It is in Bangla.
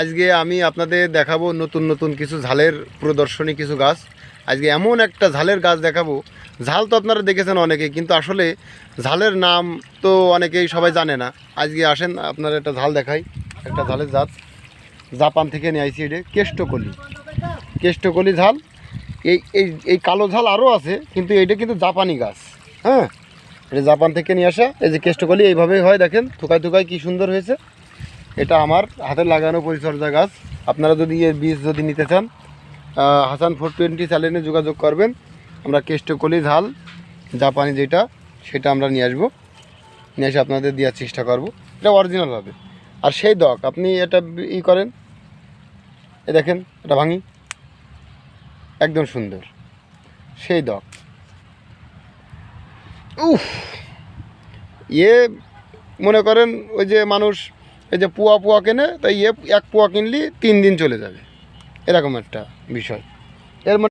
আজকে আমি আপনাদের দেখাবো নতুন নতুন কিছু ঝালের প্রদর্শনী কিছু গাছ। আজকে এমন একটা ঝালের গাছ দেখাবো। ঝাল তো আপনারা দেখেছেন অনেকে কিন্তু আসলে ঝালের নাম তো অনেকেই সবাই জানে না। আজকে আসেন, আপনার একটা ঝাল দেখাই। একটা ঝালের জাত। জাপান থেকে নিয়ে আইছি এটা, কেষ্টকলি। কেষ্টকলি ঝাল। এই এই এই কালো ঝাল আরও আছে, কিন্তু এইটা কিন্তু জাপানি গাছ। হ্যাঁ? এটা জাপান থেকে নিয়ে আসা। এই যে কেষ্টকলি, এইভাবেই হয়, দেখেন। থুকায় থুকায় কী সুন্দর হয়েছে। এটা আমার হাতে লাগানো পরিচর্যা গাছ। আপনারা যদি এর বীজ যদি নিতে চান হাসান ফোর টোয়েন্টি চ্যানেলে যোগাযোগ করবেন। আমরা কেষ্টকলি ঝাল জাপানি যেটা, সেটা আমরা নিয়ে আসব। নিয়ে এসে আপনাদের দেওয়ার চেষ্টা করব। এটা অরিজিনাল হবে। আর সেই দক, আপনি এটা ই করেন। এ দেখেন, এটা ভাঙি। একদম সুন্দর। সেই দক। উফ! ইয়ে মনে করেন ওই যে মানুষ এই যে পুয়া পুয়া কেনে, তাই এ এক পুয়া কিনলি, তিন দিন চলে যাবে। এরকম একটা বিষয়। এর